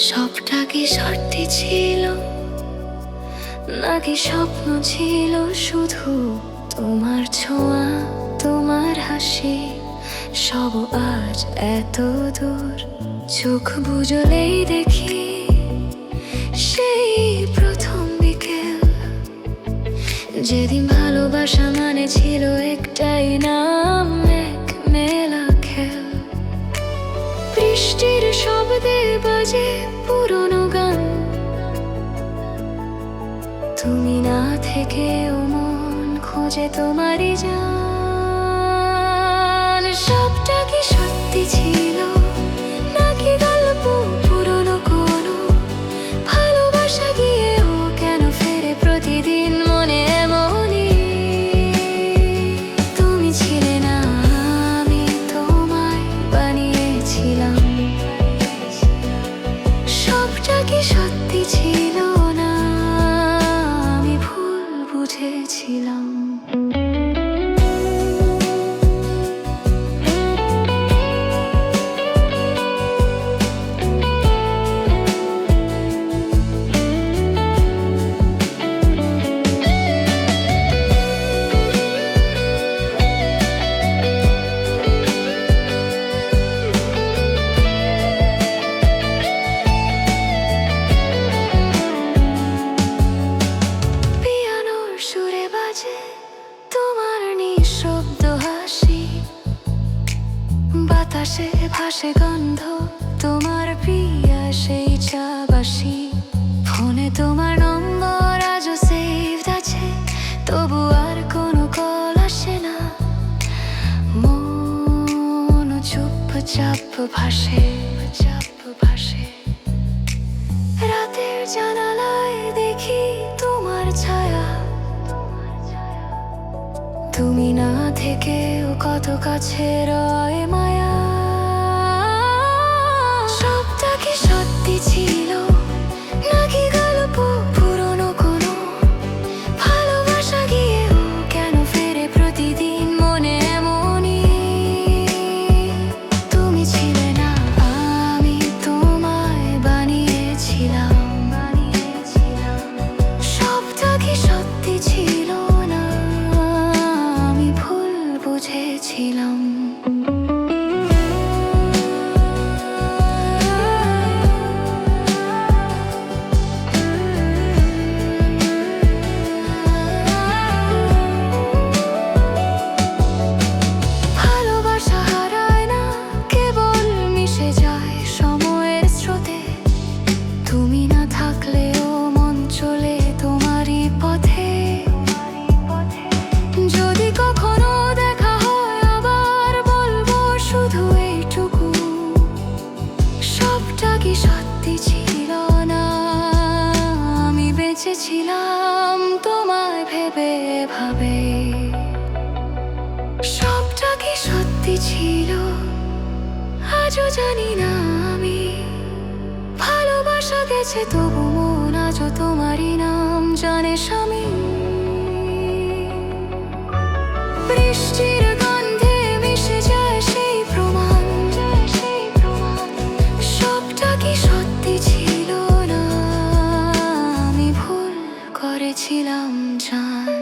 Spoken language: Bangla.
সবটা কি সত্যি ছিল নাকি স্বপ্ন ছিল শুধু তোমার ছোঁয়া, তোমার হাসি। সব আজ এত দূর, চোখ বুঝলেই দেখি সেই প্রথম বিকেল। যেদিন ভালোবাসা মানে ছিল একটাই নাম, এক মেলা খেল। বৃষ্টির শব্দে বাজে তুমি না থেকেও মন খোঁজে তোমারই জান। সবটা কি সত্যি ছিল? নাকি গল্প পুরনো কোনো? ভালোবাসা গিয়েও কেন ফেরে প্রতিদিন মনে এমনই? তুমি ছিলে না, আমি তোমায় বানিয়েছিলাম। সবটা কি সত্যি ছিল? 夜凄凉。বাতাসে ভাসে গন্ধ, তোমার প্রিয়া সেই চাবাসি। ফোনে তোমার নম্বর আজও সেভ আছে, তবু আর কোনো কল আসে না। মন চুপচাপ ভাসে চাপ ভাসে। রাতের জানালায় দেখি তোমার ছায়া। তুমি না থেকেও কত কাছে রয় মায়া। ছিল না, আমি বেঁচে ছিলাম তোমায় ভেবে ভাবে। সবটা কি সত্যি ছিল, আজও জানি না আমি। ভালোবাসা গেছে তবু মন আজও তোমারই নাম, জানে স্বামী। বৃষ্টির 一两盏